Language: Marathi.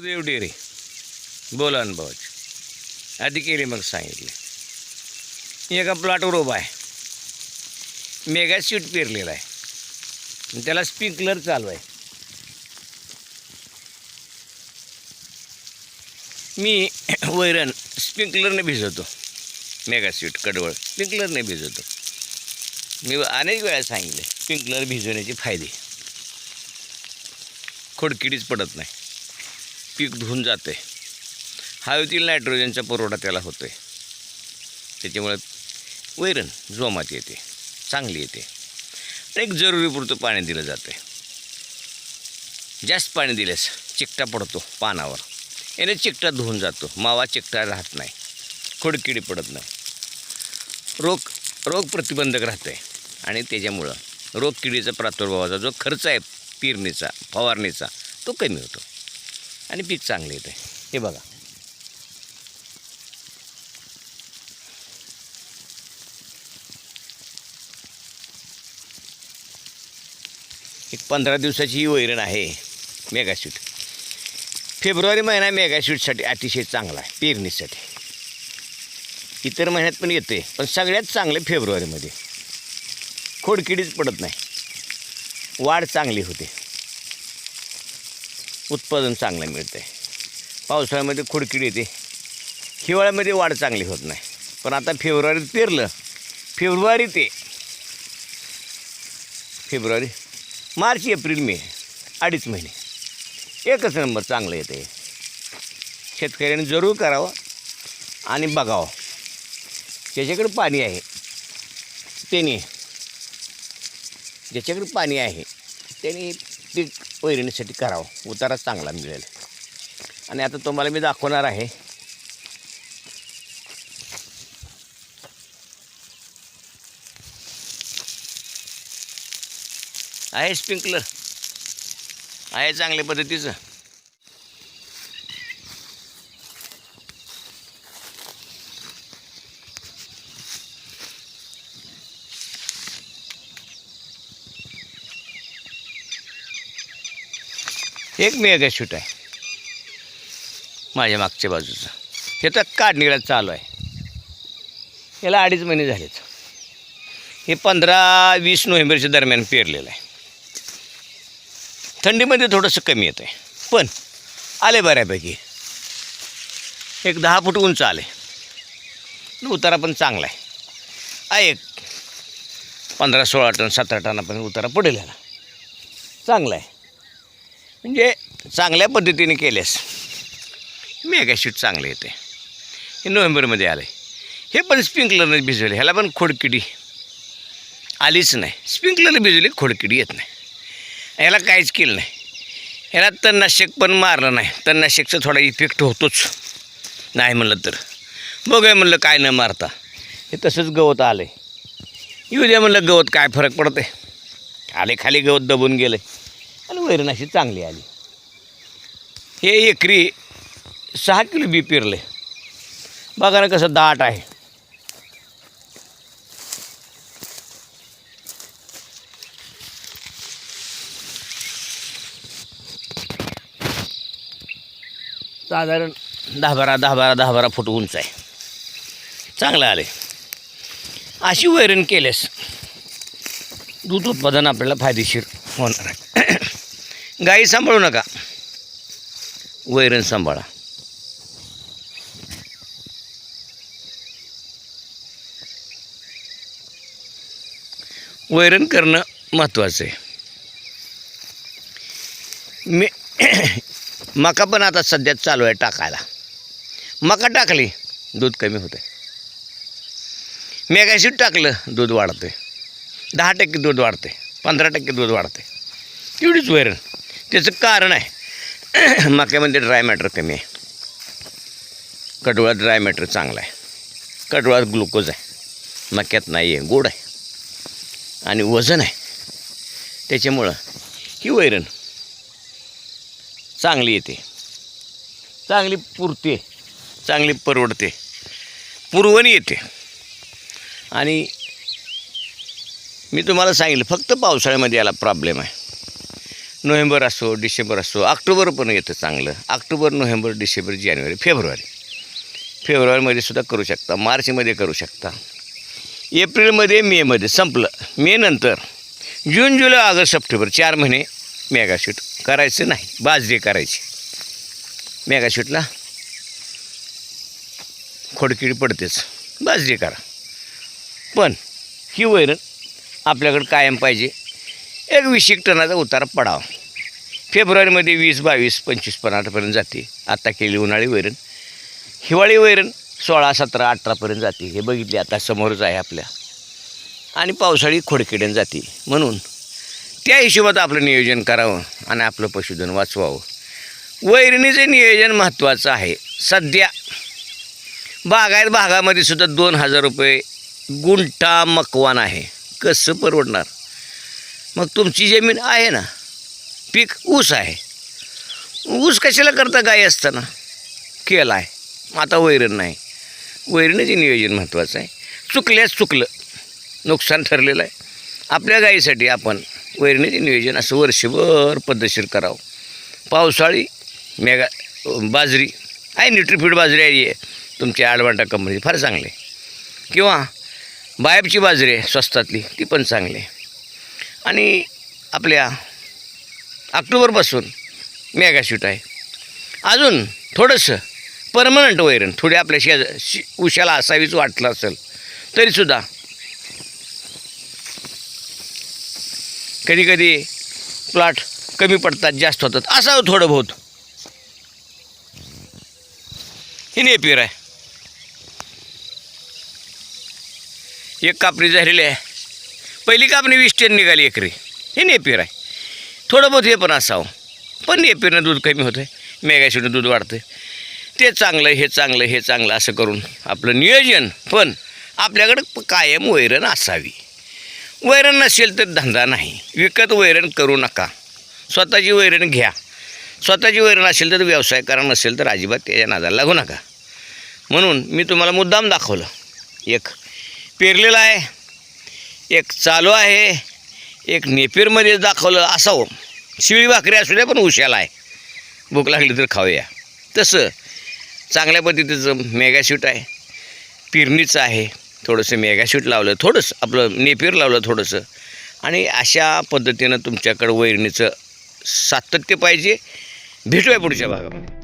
देव डेरे बोला अनुभवाची आधी केली मग सांगितले. एका प्लॉटवर उभा आहे. मेगा सीट पेरलेला आहे. त्याला स्प्रिंकलर चालू आहे. मी वैरण स्प्रिंकलरने भिजवतो. Mega seat कडवळ स्प्रिंकलरने भिजवतो. मी अनेक वेळा सांगितले स्प्रिंकलर भिजवण्याचे फायदे. खोडकिडीच पडत नाही. पीक धुवून जाते. हवेतील नायट्रोजनचा पुरवठा त्याला होतो आहे त्याच्यामुळे वैरण जोमात येते चांगली येते. एक जरुरीपुरतं पाणी दिलं जातं जास्त पाणी दिल्यास चिकटा पडतो पानावर. याने चिकटा धुवून जातो मावा चिकटा राहत नाही खोडकिडी पडत नाही. रोग रोग प्रतिबंधक राहतं आहे आणि त्याच्यामुळं रोगकिडीचा प्रादुर्भावाचा जो खर्च आहे पेरणीचा फवारणीचा तो कमी होतो. आणि पीक चांगले येते. हे बघा. एक पंधरा दिवसाची ही वैरण आहे मेगाशूट. फेब्रुवारी महिना मेगाशूटसाठी अतिशय चांगला आहे पेरणीसाठी. इतर महिन्यात पण येते पण सगळ्यात चांगलं फेब्रुवारीमध्ये. खोडकिडीच पडत नाही. वाढ चांगली होते. उत्पादन चांगलं मिळते पावसाळ्यामध्ये खुडकीड येते. हिवाळ्यामध्ये वाढ चांगली होत नाही. पण आता फेब्रुवारीत पेरलं. फेब्रुवारी ते. फेब्रुवारी. मार्च एप्रिल मे. अडीच महिने. एकच नंबर चांगलं येते शेतकऱ्याने जरूर करावं आणि बघावं. ज्याच्याकडे पाणी आहे त्याने ज्याच्याकडे पाणी आहे त्याने पीक वैरणीसाठी करावं. उतारा चांगला मिळेल. आणि आता तुम्हाला मी दाखवणार आहे. आहे स्प्रिंकलर. आहे चांगल्या पद्धतीचं. एक मेगा शूट आहे. माझ्या मागच्या बाजूचं. हे तर काढणीला चालू आहे. याला अडीच महिने झालेच हे पंधरा वीस नोव्हेंबरच्या दरम्यान पेरलेलं आहे. थंडीमध्ये थोडंसं कमी येतं आहे पण आले बऱ्यापैकी. एक दहा फूट उंच आले. उतारा पण चांगला आहे. आहे एक पंधरा सोळा टन सतरा टनापर्यंत उतारा पडेल याला. चांगला आहे. म्हणजे चांगल्या पद्धतीने केल्यास मेगाशूट चांगले येते. हे नोव्हेंबरमध्ये आलं आहे हे पण स्प्रिंकलरने भिजवले ह्याला पण खोडकिडी. आलीच नाही. स्प्रिंकलर भिजवली खोडकिडी येत नाही. ह्याला काहीच केलं नाही. ह्याला तणनाशक पण मारलं नाही. तणनाशकचा थोडा इफेक्ट होतोच. नाही म्हणलं तर. बघूया म्हणलं काय न मारता. हे तसंच गवत आलं आहे येऊ द्या म्हणलं गवत काय फरक पडते आले खाली गवत दबून गेलं आणि वैरण अशी चांगली आली. हे एकरी सहा किलो बी पेरले. बघा ना कसं दाट आहे. साधारण दहा बारा दहा बारा दहा बारा फूट उंच आहे. चांगलं आले. अशी वैरण केल्यास दूध उत्पादन आपल्याला फायदेशीर होणार आहे. गाई सांभाळू नका. वैरण सांभाळा. वैरण करणं महत्त्वाचं आहे. मी मका पण आता सध्या चालू आहे टाकायला. मका टाकली दूध कमी होते मेगाशीट टाकलं दूध वाढते दहा टक्के दूध वाढते पंधरा टक्के दूध वाढते एवढीच वैरण. त्याचं कारण आहे. मक्यामध्ये ड्राय मॅटर कमी आहे. कडवळात ड्राय मॅटर चांगला आहे. कडवळात ग्लुकोज आहे. मक्यात नाही आहे गोड आहे. आणि वजन आहे. त्याच्यामुळं ही वैरण चांगली येते. चांगली पुरते चांगली परवडते. पुरवणी येते. आणि मी तुम्हाला सांगितलं फक्त पावसाळ्यामध्ये याला प्रॉब्लेम आहे. नोव्हेंबर असो डिसेंबर असो ऑक्टोबर पण येतं चांगलं. ऑक्टोबर नोव्हेंबर डिसेंबर जानेवारी फेब्रुवारी. फेब्रुवारीमध्ये सुद्धा करू शकता. मार्चमध्ये करू शकता. एप्रिलमध्ये मेमध्ये संपलं. मे नंतर. जून जुलै ऑगस्ट सप्टेंबर चार महिने मेगाशूट करायचं नाही. बाजरी करायची. मेगाशूटला खोडकिडी पडतेच. बाजरी करा. पण ही वैरण आपल्याकडं कायम पाहिजे. एक वीस एक टनाचा उतारा पडावा. फेब्रुवारीमध्ये वीस बावीस पंचवीस पन्नासपर्यंत जाते. आत्ता केली उन्हाळी वैरण. हिवाळी वैरण सोळा सतरा अठरापर्यंत जाते. हे बघितले आता समोरच आहे आपल्या. आणि पावसाळी खोडकिड्यान जाते. म्हणून त्या हिशोबात आपलं नियोजन करावं आणि आपलं पशुधन वाचवावं. वैरणीचं नियोजन महत्त्वाचं आहे. सध्या बागायत भागामध्ये सुद्धा दोन हजार रुपये गुंठा मकवान आहे. कसं परवडणार? मग तुमची जमीन आहे ना. पीक ऊस आहे. ऊस कशाला करता गाय असताना? केला आहे. मग आता वैरण नाही. वैरणीचे नियोजन महत्त्वाचं आहे. चुकल्यास चुकलं. नुकसान ठरलेलं आहे. आपल्या गायीसाठी आपण वैरणीचे नियोजन असं वर्षभर पद्धतशीर करावं. पावसाळी मेगा बाजरी आहे न्यूट्रिफिड बाजरी आहे. तुमच्या आडवांटा कंपनीची फार चांगली आहे. किंवा बायबची बाजरी आहे स्वस्तातली ती पण चांगली आहे. आणि आपल्या ऑक्टोबरपासून मेगाशूट आहे. अजून थोडंसं परमनंट वैरण थोडी आपल्या शेज शि उशाला असावीच वाटलं असेल तरीसुद्धा. कधी कधी प्लॉट कमी पडतात जास्त होतात असावं थोडं बहुत. हे नेपियर आहे. एक कापडी झालेली आहे. पहिली कापणी वीस टन निघाली एकरी? हे नेपीर आहे. थोडं बहुत हे पण असावं. पण नेपीरनं दूध कमी होतं आहे मेगाशीनं दूध वाढतं ते चांगलं हे चांगलं हे चांगलं असं करून आपलं नियोजन पण आपल्याकडं प- कायम वैरण असावी. वैरण नसेल तर धंदा नाही. विकत वैरण करू नका. स्वतःची वैरण घ्या. स्वतःची वैरण असेल तर व्यवसाय करा नसेल तर अजिबात त्याच्या नादाला लागू नका. म्हणून मी तुम्हाला मुद्दाम दाखवलं. एक पेरलेलं आहे. एक चालू आहे. एक नेपीरमध्ये दाखवलं असावं. शिळी भाकरी असू द्या पण उशाला आहे. भूक लागली तर खाऊया. तसं चांगल्या पद्धतीचं मेगाशूट आहे. पिरणीचं आहे. थोडंसं मेगाशूट लावलं. थोडंसं आपलं नेपीर लावलं थोडंसं. आणि अशा पद्धतीनं तुमच्याकडं वैरणीचं सातत्य पाहिजे. भेटूया पुढच्या भागामध्ये.